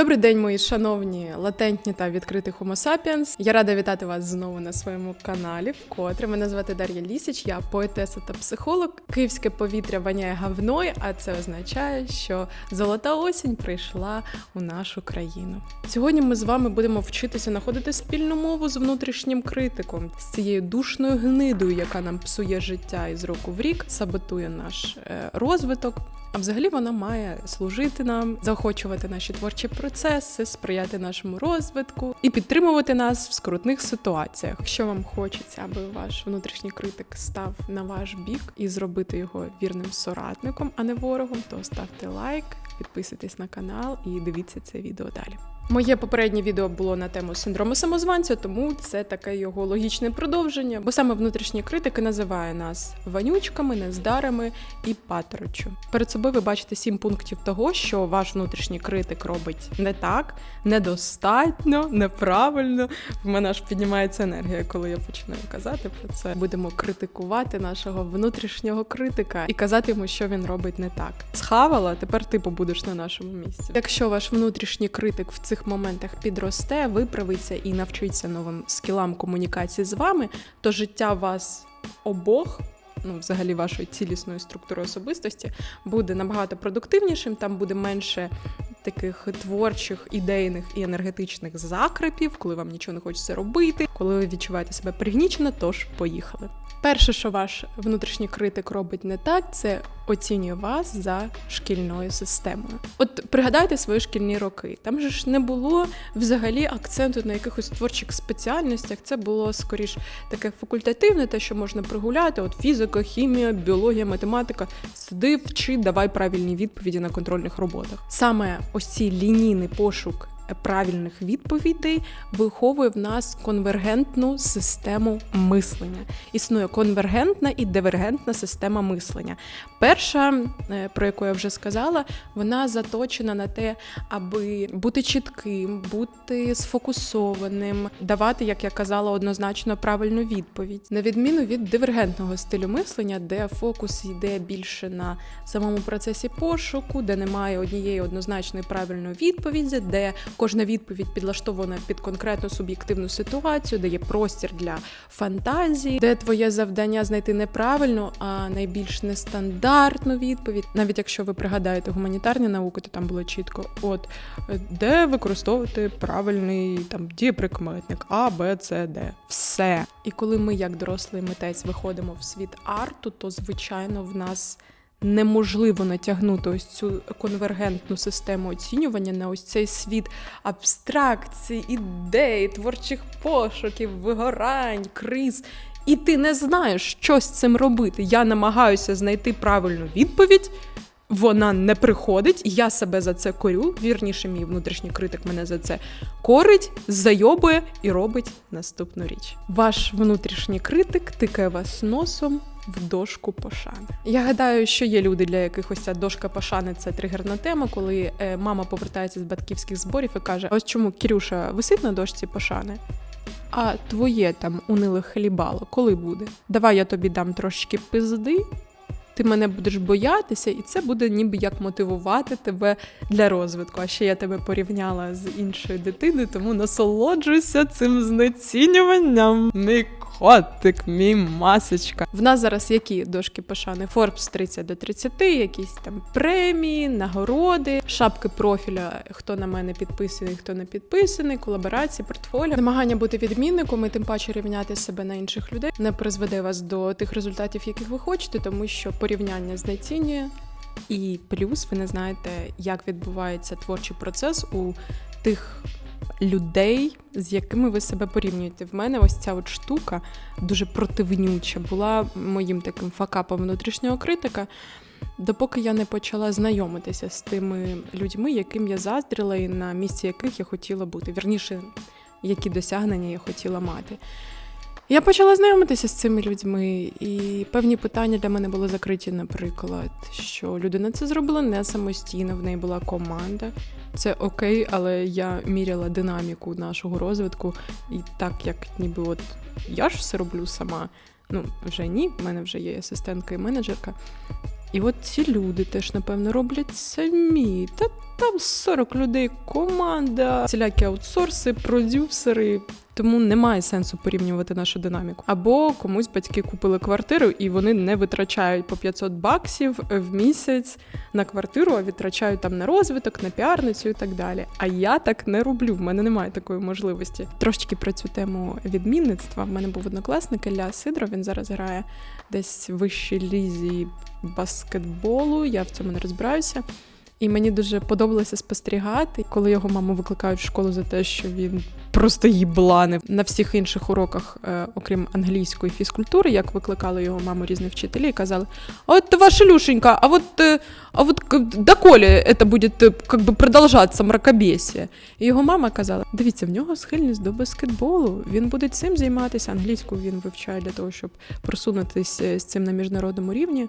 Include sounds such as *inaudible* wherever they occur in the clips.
Добрий день, мої шановні латентні та відкриті Homo sapiens. Я рада вітати вас знову на своєму каналі. Вкотре мене звати Дар'я Лісіч, я поетеса та психолог. Київське повітря воняє гавною, а це означає, що золота осінь прийшла у нашу країну. Сьогодні ми з вами будемо вчитися знаходити спільну мову з внутрішнім критиком, з цією душною гнидою, яка нам псує життя із року в рік, саботує наш е, розвиток. А взагалі вона має служити нам, заохочувати наші творчі процеси, сприяти нашому розвитку і підтримувати нас в скрутних ситуаціях. Якщо вам хочеться, аби ваш внутрішній критик став на ваш бік і зробити його вірним соратником, а не ворогом, то ставте лайк, підписуйтесь на канал і дивіться це відео далі. Моє попереднє відео було на тему синдрому самозванця, тому це таке його логічне продовження, бо саме внутрішні критики називає нас вонючками, нездарами і патрочу. Перед собою ви бачите сім пунктів того, що ваш внутрішній критик робить не так, недостатньо, неправильно. В мене аж піднімається енергія, коли я починаю казати про це. Будемо критикувати нашого внутрішнього критика і казати йому, що він робить не так. Схавала, тепер ти побудеш на нашому місці. Якщо ваш внутрішній критик в цих моментах підросте, виправиться і навчиться новим скілам комунікації з вами, то життя вас обох. Ну, взагалі, вашої цілісної структури особистості буде набагато продуктивнішим, там буде менше таких творчих, ідейних і енергетичних закрепів, коли вам нічого не хочеться робити, коли ви відчуваєте себе пригнічено, тож поїхали. Перше, що ваш внутрішній критик робить не так, це оцінює вас за шкільною системою. От пригадайте свої шкільні роки. Там же ж не було взагалі акценту на якихось творчих спеціальностях. Це було скоріш таке факультативне, те, що можна пригуляти. От фізика, хімія, біологія, математика. Сиди, вчи, давай правильні відповіді на контрольних роботах. Саме ось цей лінійний пошук правильних відповідей виховує в нас конвергентну систему мислення. Існує конвергентна і дивергентна система мислення. Перша, е, про яку я вже сказала, вона заточена на те, аби бути чітким, бути сфокусованим, давати, як я казала, однозначно правильну відповідь, на відміну від дивергентного стилю мислення, де фокус йде більше на самому процесі пошуку, де немає однієї однозначної правильної відповіді, де кожна відповідь підлаштована під конкретну суб'єктивну ситуацію, де є простір для фантазії, де твоє завдання знайти неправильну, а найбільш нестандартну відповідь. Навіть якщо ви пригадаєте гуманітарні науки, то там було чітко: от де використовувати правильний там дієприкметник А, Б, С, Д. Все. І коли ми, як дорослий митець, виходимо в світ арту, то звичайно в нас неможливо натягнути ось цю конвергентну систему оцінювання на ось цей світ абстракцій, ідей, творчих пошуків, вигорань, криз. І ти не знаєш, що з цим робити. Я намагаюся знайти правильну відповідь. Вона не приходить, я себе за це корю. Вірніше, мій внутрішній критик мене за це корить, зайобує і робить наступну річ. Ваш внутрішній критик тикає вас носом в дошку пошани. Я гадаю, що є люди, для яких ось ця дошка пошани це тригерна тема, коли е, мама повертається з батьківських зборів і каже: Ось чому Кірюша висить на дошці пошани. А твоє там униле хлібало, коли буде? Давай я тобі дам трошки пизди, ти мене будеш боятися, і це буде ніби як мотивувати тебе для розвитку. А ще я тебе порівняла з іншою дитиною, тому насолоджуйся цим знецінюванням. Котик, мій масочка. В нас зараз які дошки пошани? Forbes 30 до 30, якісь там премії, нагороди, шапки профіля, хто на мене підписаний, хто не підписаний, колаборації, портфоліо. Намагання бути відмінником і тим паче рівняти себе на інших людей не призведе вас до тих результатів, яких ви хочете, тому що порівняння знецінює. І плюс ви не знаєте, як відбувається творчий процес у тих людей, з якими ви себе порівнюєте. В мене ось ця от штука дуже противнюча була моїм таким факапом внутрішнього критика. Допоки я не почала знайомитися з тими людьми, яким я заздрила, і на місці яких я хотіла бути. Вірніше, які досягнення я хотіла мати. Я почала знайомитися з цими людьми, і певні питання для мене були закриті, наприклад, що людина це зробила не самостійно, в неї була команда. Це окей, але я міряла динаміку нашого розвитку, і так як ніби от я ж все роблю сама. Ну, вже ні, в мене вже є асистентка і менеджерка. І от ці люди теж, напевно, роблять самі. Та там 40 людей, команда, всілякі аутсорси, продюсери. Тому немає сенсу порівнювати нашу динаміку. Або комусь батьки купили квартиру і вони не витрачають по 500 баксів в місяць на квартиру, а витрачають там на розвиток, на піарницю і так далі. А я так не роблю. В мене немає такої можливості. Трошки про цю тему відмінництва. В мене був однокласник Ілля Сидоров. Він зараз грає десь в вищій лізі баскетболу. Я в цьому не розбираюся. І мені дуже подобалося спостерігати, коли його маму викликають в школу за те, що він просто їбланив на всіх інших уроках, е, окрім англійської фізкультури, як викликали його маму різні вчителі, і казали: А от ваша Люшенька, а от, е, а от доколе це буде е, как би продовжатися мракобесія? І його мама казала: дивіться, в нього схильність до баскетболу. Він буде цим займатися. Англійську він вивчає для того, щоб просунутися з цим на міжнародному рівні.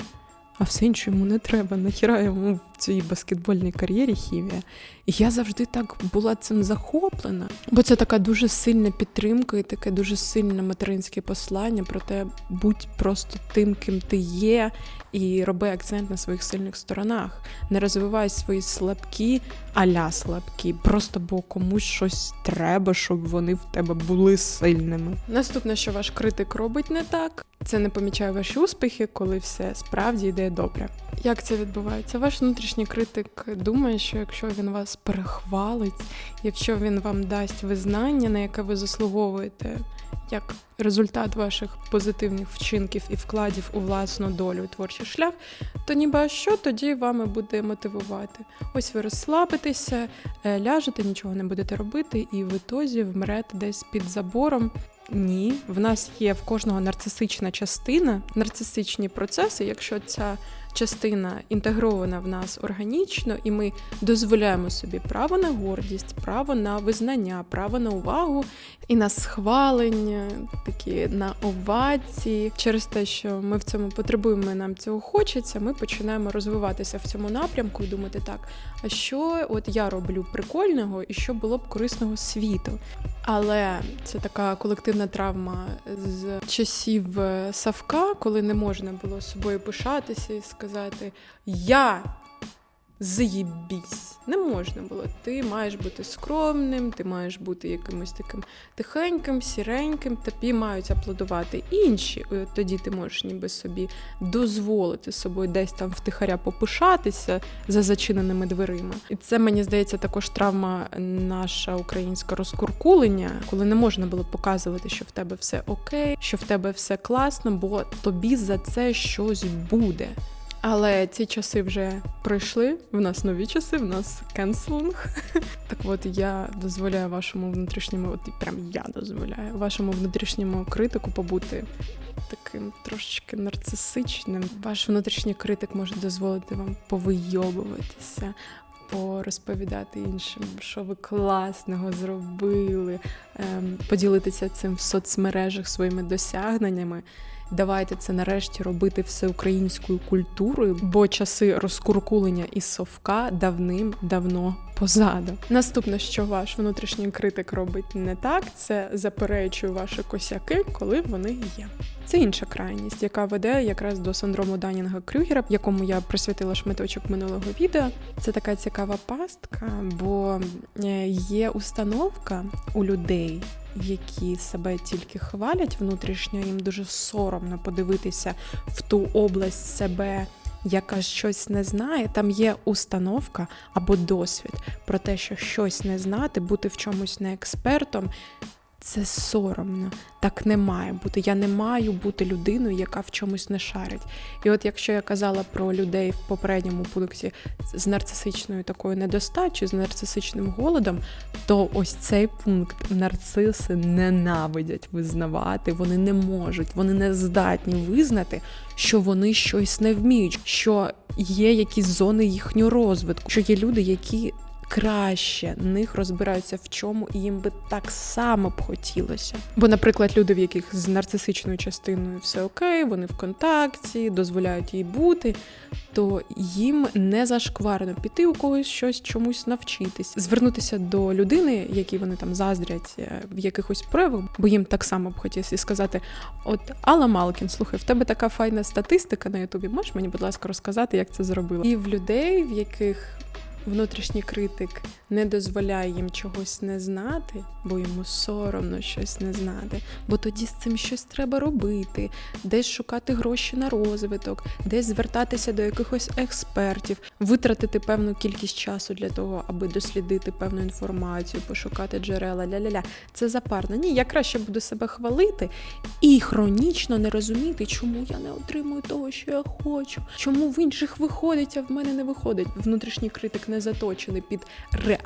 А все інше йому не треба. Нахіра йому цій баскетбольній кар'єрі хімія. І я завжди так була цим захоплена, бо це така дуже сильна підтримка і таке дуже сильне материнське послання про те, будь просто тим, ким ти є, і роби акцент на своїх сильних сторонах. Не розвивай свої слабкі, аля слабкі, просто бо комусь щось треба, щоб вони в тебе були сильними. Наступне, що ваш критик робить не так, це не помічає ваші успіхи, коли все справді йде добре. Як це відбувається? Ваш внутрішній критик думає, що якщо він вас перехвалить, якщо він вам дасть визнання, на яке ви заслуговуєте, як результат ваших позитивних вчинків і вкладів у власну долю і творчий шлях, то ніби що тоді вами буде мотивувати? Ось ви розслабитеся, е, ляжете, нічого не будете робити, і в ітозі вмрете десь під забором. Ні, в нас є в кожного нарцисична частина, нарцисичні процеси. Якщо ця частина інтегрована в нас органічно, і ми дозволяємо собі право на гордість, право на визнання, право на увагу і на схвалення, такі на овації. Через те, що ми в цьому потребуємо, нам цього хочеться, ми починаємо розвиватися в цьому напрямку і думати так, а що от я роблю прикольного і що було б корисного світу. Але це така колективна травма з часів е, Савка, коли не можна було собою пишатися і сказати Я заєбісь. Не можна було. Ти маєш бути скромним, ти маєш бути якимось таким тихеньким, сіреньким, тобі мають аплодувати інші. От тоді ти можеш ніби собі дозволити собою десь там втихаря попишатися за зачиненими дверима. І це мені здається також травма наша українська розкуркулення, коли не можна було показувати, що в тебе все окей, що в тебе все класно, бо тобі за це щось буде. Але ці часи вже пройшли. В нас нові часи, в нас кенселинг. *laughs* Так от я дозволяю вашому внутрішньому, от прям я дозволяю вашому внутрішньому критику побути таким трошечки нарцисичним. Ваш внутрішній критик може дозволити вам повийобуватися. Порозповідати іншим, що ви класного зробили, ем, поділитися цим в соцмережах своїми досягненнями. Давайте це нарешті робити всеукраїнською культурою, бо часи розкуркулення і совка давним-давно позаду. Наступне, що ваш внутрішній критик робить не так, це заперечує ваші косяки, коли вони є. Це інша крайність, яка веде якраз до синдрому Данінга Крюгера, якому я присвятила шматочок минулого відео. Це така цікава пастка, бо е, є установка у людей, які себе тільки хвалять внутрішньо, їм дуже соромно подивитися в ту область себе. Яка щось не знає, там є установка або досвід про те, що щось не знати, бути в чомусь не експертом, це соромно. Так не має бути. Я не маю бути людиною, яка в чомусь не шарить. І от якщо я казала про людей в попередньому пункті з нарцисичною такою недостачею, з нарцисичним голодом, то ось цей пункт нарциси ненавидять визнавати. Вони не можуть, вони не здатні визнати, що вони щось не вміють, що є якісь зони їхнього розвитку, що є люди, які краще них розбираються в чому, і їм би так само б хотілося. Бо, наприклад, люди, в яких з нарцисичною частиною все окей, вони в контакті, дозволяють їй бути, то їм не зашкварно піти у когось щось чомусь навчитись, звернутися до людини, якій вони там заздрять е, в якихось проявах, бо їм так само б хотілося і сказати: От Алла Малкін, слухай, в тебе така файна статистика на Ютубі. Можеш мені, будь ласка, розказати, як це зробила? І в людей, в яких внутрішній критик не дозволяє їм чогось не знати, бо йому соромно щось не знати, бо тоді з цим щось треба робити, десь шукати гроші на розвиток, десь звертатися до якихось експертів, витратити певну кількість часу для того, аби дослідити певну інформацію, пошукати джерела, ля-ля-ля. Це запарно. Ні, я краще буду себе хвалити і хронічно не розуміти, чому я не отримую того, що я хочу, чому в інших виходить, а в мене не виходить. Внутрішній критик не заточений під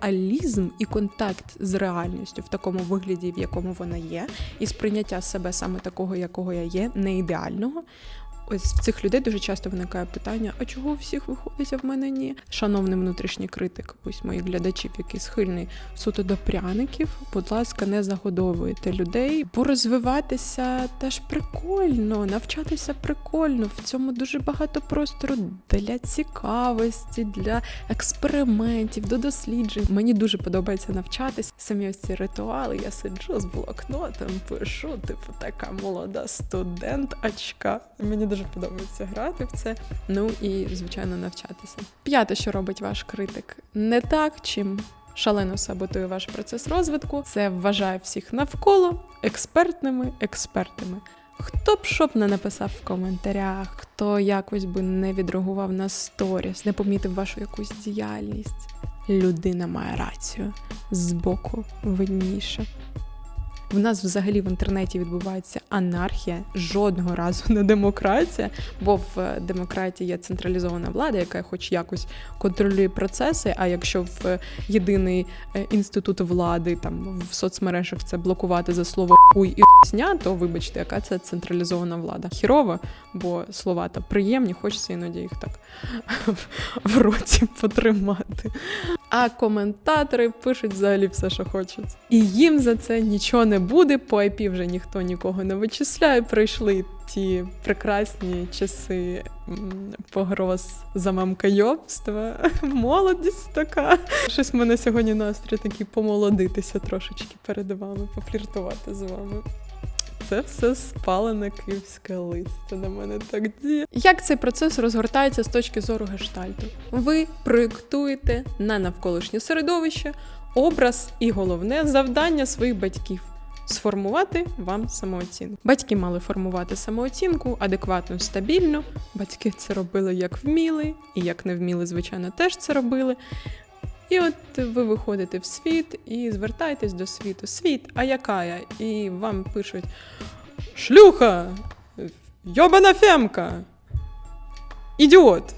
реалізм і контакт з реальністю в такому вигляді, в якому вона є, і сприйняття себе саме такого, якого я є, не ідеального. Ось в цих людей дуже часто виникає питання: а чого у всіх виходить, а в мене ні? Шановний внутрішній критик, ось моїх глядачів, які схильні суто до пряників. Будь ласка, не загодовуйте людей, бо розвиватися теж прикольно, навчатися прикольно. В цьому дуже багато простору для цікавості, для експериментів, до досліджень. Мені дуже подобається навчатися. Самі ось ці ритуали. Я сиджу з блокнотом, пишу, типу, така молода студенточка. Мені дуже подобається грати в це. Ну і звичайно навчатися. П'яте, що робить ваш критик, не так, чим шалено саботує ваш процес розвитку. Це вважає всіх навколо експертними експертами. Хто б що б не написав в коментарях, хто якось би не відреагував на сторіс, не помітив вашу якусь діяльність. Людина має рацію збоку видніше. В нас взагалі в інтернеті відбувається анархія, жодного разу не демократія, бо в е, демократії є централізована влада, яка хоч якось контролює процеси. А якщо в е, єдиний е, інститут влади там в соцмережах це блокувати за слово хуй і сня, то вибачте, яка це централізована влада. Хірова, бо слова та приємні, хочеться іноді їх так *laughs* в роті потримати. А коментатори пишуть взагалі все, що хочуть. І їм за це нічого не буде. По IP вже ніхто нікого не вичисляє. Прийшли ті прекрасні часи погроз за мамкайобства. *laughs* Молодість така. Щось мене сьогодні настрій такий помолодитися трошечки перед вами, пофліртувати з вами. Це все спалене київське листя на мене так діє. Як цей процес розгортається з точки зору гештальту? Ви проєктуєте на навколишнє середовище образ і головне завдання своїх батьків. Сформувати вам самооцінку. Батьки мали формувати самооцінку адекватну, стабільну. Батьки це робили як вміли, і як не вміли, звичайно, теж це робили. І от ви виходите в світ і звертаєтесь до світу. Світ, а яка я? І вам пишуть шлюха, йобана фемка, ідіот.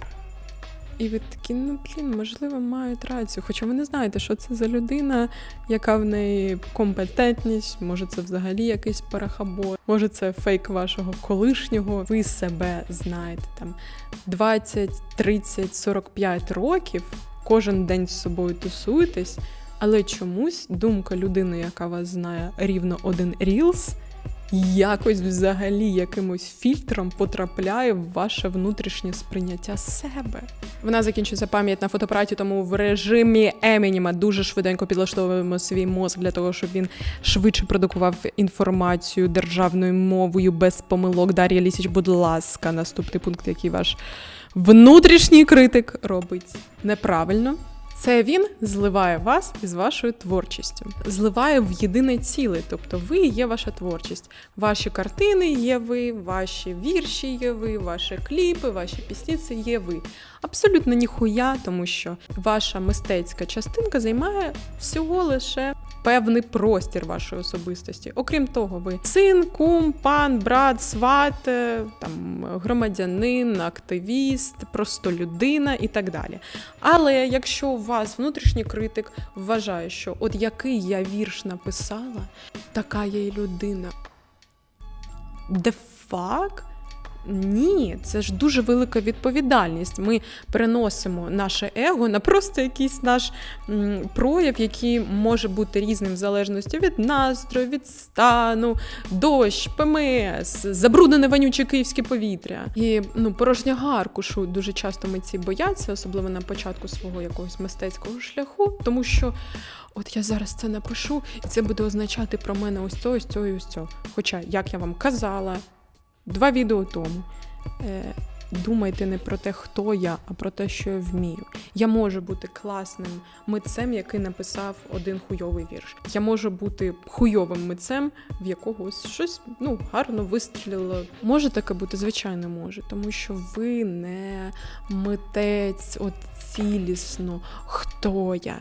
І ви такі, ну блін, можливо, мають рацію. Хоча ви не знаєте, що це за людина, яка в неї компетентність, може, це взагалі якийсь парахабор, може, це фейк вашого колишнього. Ви себе знаєте там 20, 30, 45 років, кожен день з собою тусуєтесь, але чомусь думка людини, яка вас знає рівно один рілс, якось взагалі якимось фільтром потрапляє в ваше внутрішнє сприйняття себе. Вона закінчується пам'ять на фотоапараті, тому в режимі Емініма дуже швиденько підлаштовуємо свій мозк для того, щоб він швидше продукував інформацію державною мовою без помилок. Дар'я Лісіч, будь ласка, наступний пункт, який ваш внутрішній критик робить неправильно. Це він зливає вас із вашою творчістю, зливає в єдине ціле. Тобто, ви є ваша творчість. Ваші картини є ви, ваші вірші є ви, ваші кліпи, ваші пісні це є ви. Абсолютно ніхуя, тому що ваша мистецька частинка займає всього лише певний простір вашої особистості. Окрім того, ви син, кум, пан, брат, сват, е, там громадянин, активіст, просто людина і так далі. Але якщо у вас внутрішній критик вважає, що от який я вірш написала, така я й людина. Де фак? Ні, це ж дуже велика відповідальність. Ми переносимо наше его на просто якийсь наш прояв, який може бути різним в залежності від настрою, від стану, дощ, ПМС, забруднене вонюче київське повітря. І ну, порожня аркушу дуже часто митці бояться, особливо на початку свого якогось мистецького шляху, тому що. От я зараз це напишу, і це буде означати про мене ось це, ось і ось це. Хоча, як я вам казала, два відео тому. Е, думайте не про те, хто я, а про те, що я вмію. Я можу бути класним митцем, який написав один хуйовий вірш. Я можу бути хуйовим митцем, в якогось щось ну гарно вистрілило. Може таке бути, звичайно, може, тому що ви не митець, от цілісно, хто я.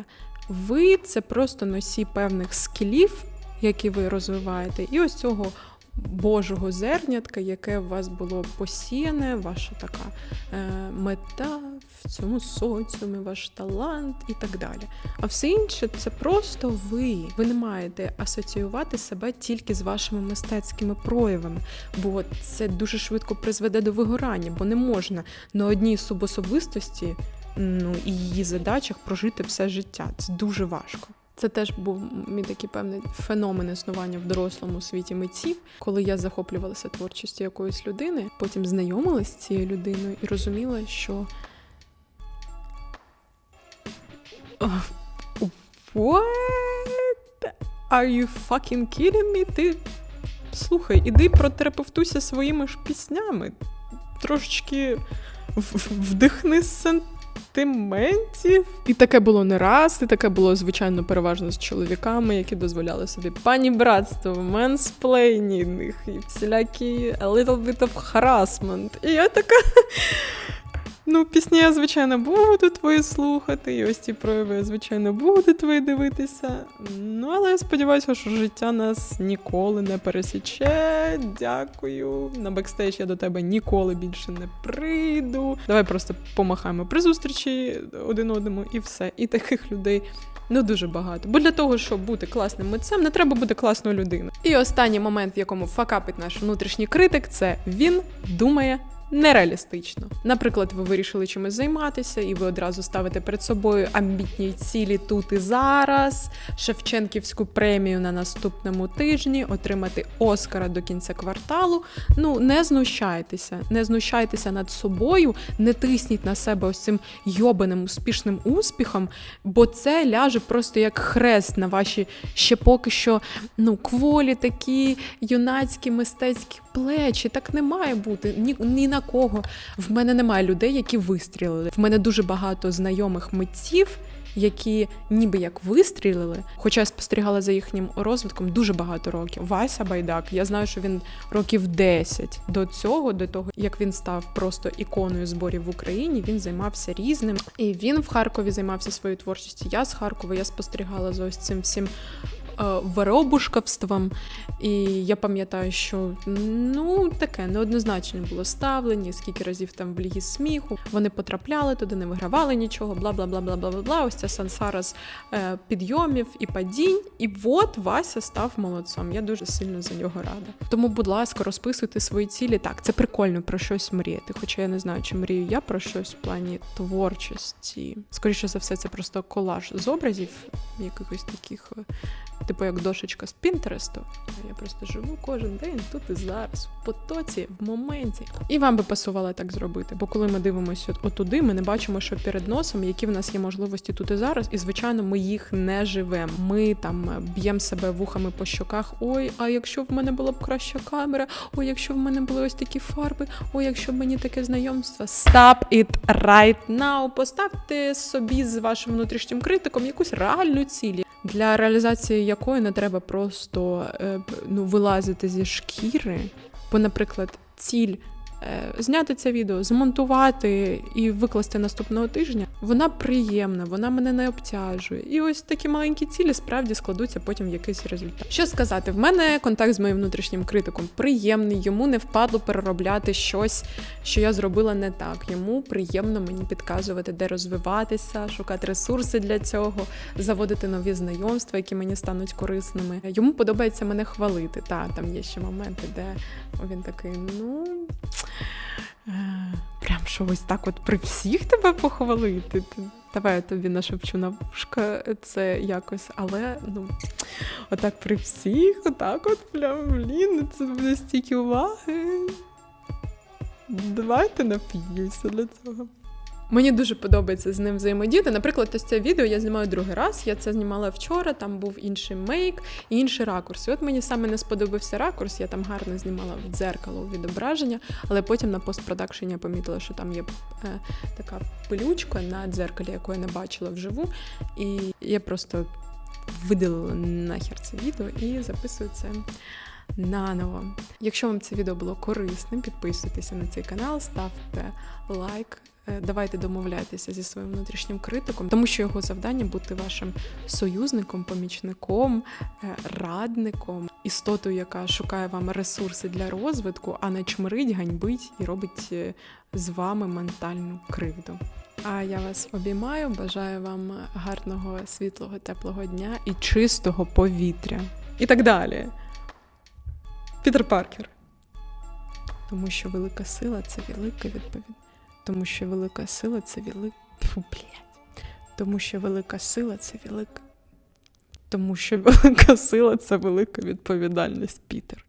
Ви це просто носій певних скілів, які ви розвиваєте, і ось цього Божого зернятка, яке у вас було посіяне, ваша така е, мета в цьому соціумі, ваш талант і так далі. А все інше це просто ви. Ви не маєте асоціювати себе тільки з вашими мистецькими проявами, бо це дуже швидко призведе до вигорання, бо не можна на одній субособистості ну, і її задачах прожити все життя. Це дуже важко. Це теж був мій такий певний феномен існування в дорослому світі митців, коли я захоплювалася творчістю якоїсь людини, потім знайомилася з цією людиною і розуміла, що What? Are you fucking kidding me? Ти слухай, іди протерапевтуйся своїми ж піснями. Трошечки вдихни сентиментів. І таке було не раз, і таке було, звичайно, переважно з чоловіками, які дозволяли собі пані братство, менсплейнінг і всілякі a little bit of harassment. І я така. Ну, пісні я, звичайно, буду твої слухати, і ось ці прояви, я, звичайно, буду твої дивитися. Ну, але я сподіваюся, що життя нас ніколи не пересіче. Дякую. На бекстейдж я до тебе ніколи більше не прийду. Давай просто помахаємо при зустрічі один одному і все. І таких людей. Ну, дуже багато. Бо для того, щоб бути класним митцем, не треба бути класною людиною. І останній момент, в якому факапить наш внутрішній критик, це він думає нереалістично. Наприклад, ви вирішили чимось займатися, і ви одразу ставите перед собою амбітні цілі тут і зараз, Шевченківську премію на наступному тижні, отримати Оскара до кінця кварталу. Ну не знущайтеся, не знущайтеся над собою, не тисніть на себе ось цим йобаним успішним успіхом, бо це ляже просто як хрест на ваші ще поки що ну кволі такі юнацькі мистецькі плечі. Так не має бути ні, ні на кого. В мене немає людей, які вистрілили. В мене дуже багато знайомих митців. Які ніби як вистрілили, хоча я спостерігала за їхнім розвитком дуже багато років. Вася Байдак, я знаю, що він років 10 до цього, до того як він став просто іконою зборів в Україні. Він займався різним, і він в Харкові займався своєю творчістю. Я з Харкова я спостерігала за ось цим всім воробушкавством. І я пам'ятаю, що ну таке неоднозначне було ставлення, скільки разів там в лігі сміху. Вони потрапляли туди, не вигравали нічого, бла бла бла бла бла бла бла. Ось ця сансара з е, підйомів і падінь. І от Вася став молодцом. Я дуже сильно за нього рада. Тому, будь ласка, розписуйте свої цілі. Так, це прикольно про щось мріяти. Хоча я не знаю, чи мрію я про щось в плані творчості. Скоріше за все, це просто колаж з образів, якихось таких е, типу як дошечка з Пінтересту. Я просто живу кожен день тут і зараз, в потоці, в моменті. І вам би пасувало так зробити. Бо коли ми дивимося отуди, ми не бачимо, що перед носом, які в нас є можливості тут і зараз, і звичайно, ми їх не живемо. Ми там б'ємо себе вухами по щоках. Ой, а якщо в мене була б краща камера, ой, якщо в мене були ось такі фарби, ой, якщо б мені таке знайомство. Stop it right now. Поставте собі з вашим внутрішнім критиком якусь реальну ціль для реалізації якої не треба просто е, ну, вилазити зі шкіри. Бо, наприклад, ціль зняти це відео, змонтувати і викласти наступного тижня, вона приємна, вона мене не обтяжує. І ось такі маленькі цілі справді складуться потім в якийсь результат. Що сказати, в мене контакт з моїм внутрішнім критиком приємний, йому не впадло переробляти щось, що я зробила не так. Йому приємно мені підказувати, де розвиватися, шукати ресурси для цього, заводити нові знайомства, які мені стануть корисними. Йому подобається мене хвалити. Та там є ще моменти, де він такий, ну. Е, прям що ось так от при всіх тебе похвалити. Давай я тобі нашепчу на вушка це якось, але ну, отак при всіх, отак от прям, блін, це буде стільки уваги. Давайте нап'юся для цього. Мені дуже подобається з ним взаємодіяти. Наприклад, ось це відео я знімаю другий раз. Я це знімала вчора, там був інший мейк і інший ракурс. І от мені саме не сподобався ракурс. Я там гарно знімала в дзеркало відображення, але потім на постпродакшені я помітила, що там є е, така пилючка на дзеркалі, яку я не бачила вживу. І я просто видалила нахер це відео і записую це наново. Якщо вам це відео було корисним, підписуйтеся на цей канал, ставте лайк. Е, Давайте домовляйтеся зі своїм внутрішнім критиком, тому що його завдання бути вашим союзником, помічником, е, радником, істотою, яка шукає вам ресурси для розвитку, а не чмирить, ганьбить і робить е, з вами ментальну кривду. А я вас обіймаю, бажаю вам гарного, світлого, теплого дня і чистого повітря. І так далі. Пітер Паркер. Тому що велика сила це велика відповідь. Тому що велика сила це велика. Фу, блядь. Тому що велика сила це велика. Тому що *laughs* велика сила це велика відповідальність, Пітер.